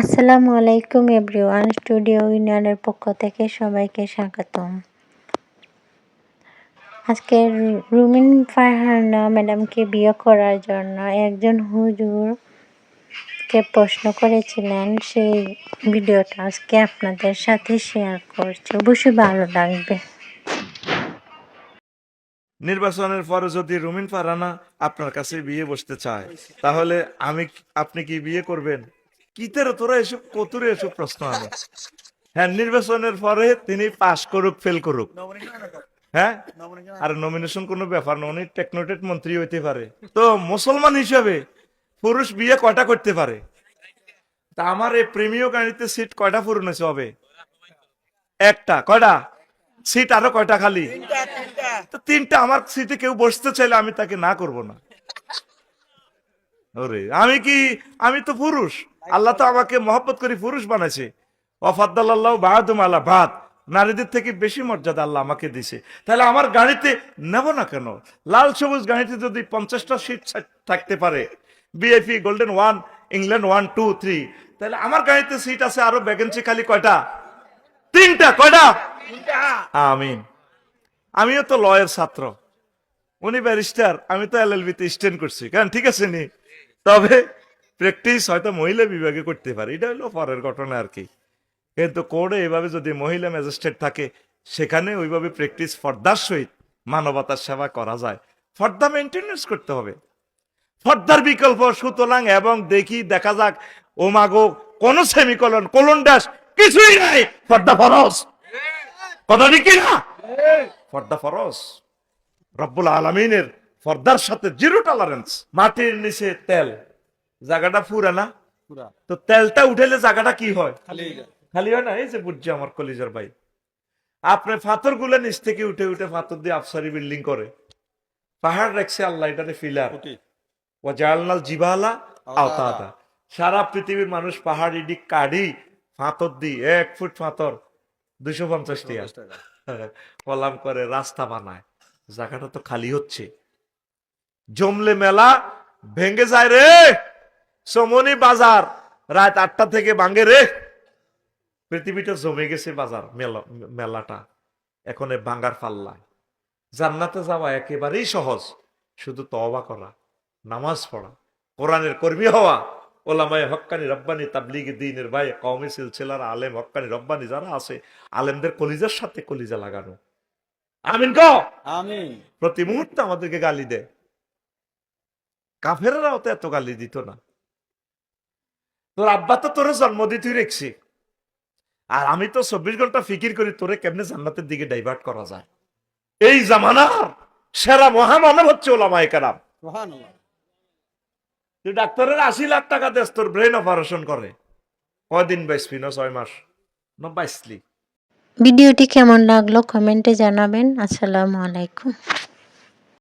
আসসালামু আলাইকুম everyone, studio ইউনিয়নের পক্ষ থেকে সবাইকে স্বাগতম। আজকে রুমিন ফারহানা ম্যাডামকে বিয়ে করার জন্য একজন হুজুরকে প্রশ্ন করেছিলেন। সেই ভিডিওটা আজকে আপনাদের সাথে শেয়ার করছি। অবশ্যই ভালো লাগবে। নির্বাচনের পরে যদি রুমিন ফারানা আপনার কাছে বিয়ে বসতে চায়, তাহলে আমি আপনি কি বিয়ে করবেন? কিতের তোরা এসব কতুরে এসব প্রশ্ন আনে। হ্যাঁ নির্বাচনের পরে তিনি পাশ করুক ফেল করুক। হ্যাঁ? আর নমিনেশন কোনো ব্যাপার না উনি টেকনোটেট মন্ত্রী হইতে পারে। তো মুসলমান হিসাবে পুরুষ বিয়ে কয়টা করতে পারে? তা আমার এই প্রেমীয় গাড়িতে সিট কয়টা পূরণ হয়েছে হবে? একটা কয়টা? সিট আরও কয়টা খালি? তো তিনটা আমার সিটে কেউ বসতে চাইলে আমি তাকে না করব না। ওরে আমি কি আমি তো পুরুষ। আল্লাহ তো আমাকে মহব্বত করে পুরুষ বানাইছে। ওয়াফাদ্দাল্লাহ বাহাদুম আল্লাহ ভাত নারীদের থেকে বেশি মর্যাদা আল্লাহ আমাকে দিছে। তাহলে আমার গাড়িতে নেব না কেন? লাল সবুজ গাড়িতে যদি পঞ্চাশটা সিট থাকতে পারে BAP golden one England one two three তাহলে আমার গাড়িতে সিট আছে আরও ভ্যাকেন্সি খালি কয়টা? তিনটা কয়টা? আমিন। আমিও তো লয়ের ছাত্র। উনি ব্যারিস্টার আমি তো এলএলবি তে স্ট্যান্ড করছি। কারণ ঠিক আছে নি? তবে প্র্যাকটিস হয়তো মহিলা বিভাগে করতে পারে। এটা হলো পরের ঘটনা আর কি। কিন্তু কোর্টে এভাবে যদি মহিলা ম্যাজিস্ট্রেট থাকে, সেখানে ওইভাবে প্র্যাকটিস ফর্দার সহিত মানবতার সেবা করা যায়। ফর্দা মেনটেন্যান্স করতে হবে। ফর্দার বিকল্প সুতরাং এবং দেখি, দেখা যাক, ও মাগো কোন সেমিকলন কোলন ড্যাশ কিছুই নাই। ফর্দা ফরস কথা ঠিক না ফর্দা ফরস রব্বুল আলমিনের ফর্দার সাথে জিরো টলারেন্স মাটির নিচে তেল। জায়গাটা ফুরে না? তো তেলটা উঠেলে জায়গাটা কি হয়? খালি হয় না? এই যে বুঝছে আমার কলিজার ভাই। আপনি পাথরগুলো নিচ থেকে উঠে উঠে পাথর দিয়ে আফসারি বিল্ডিং করে। পাহাড় রাখছে আল্লাহ এটারে ফিলার ও জালনাল জিবালা আওতাদা। সারা পৃথিবীর মানুষ পাহাড় ইডি কাড়ি ফাতর দি এক ফুট ফাতর দুশো পঞ্চাশ টাকা কলাম করে রাস্তা বানায়। জায়গাটা তো খালি হচ্ছে। জমলে মেলা ভেঙ্গে যায় রে! সমনি বাজার। রাত আটটা থেকে ভাঙ্গে রে। পৃথিবীটা জমে গেছে বাজার মেলা মেলাটা। এখন এ ভাঙ্গার পাল্লায় জান্নাতে যাওয়া একেবারেই সহজ। শুধু তওবা করা নামাজ পড়া কোরআনের কর্মী হওয়া ওলামায় হক্কানি রব্বানি তাবলিগি দিনের ভাই কওমি সিলসিলার আলেম হক্কানি রব্বানি যারা আছে আলেমদের কলিজার সাথে কলিজা লাগানো। আমিন ক আমিন। প্রতি মুহূর্তে আমাদেরকে গালি দেয়। কাফেরাও তো এত গালি দিত না। তোর আব্বা তো তোরে জন্ম দিতেই রেখছি। আর আমি তো চব্বিশ ঘণ্টা ফিকির করি তোরে কেমনে জান্নাতের দিকে ডাইভার্ট করা যায়? এই জামানার সেরা মহামানব হচ্ছে ওলামায় কারাম। সুবহানাল্লাহ। তুই ডাক্তারের আশি লাখ টাকা দেস তোর ব্রেন অপারেশন করে। কয়দিন বাইসবি না ছয় মাস। না বাইসলি ভিডিওটি কেমন লাগল কমেন্টে জানাবেন। আসসালামু আলাইকুম।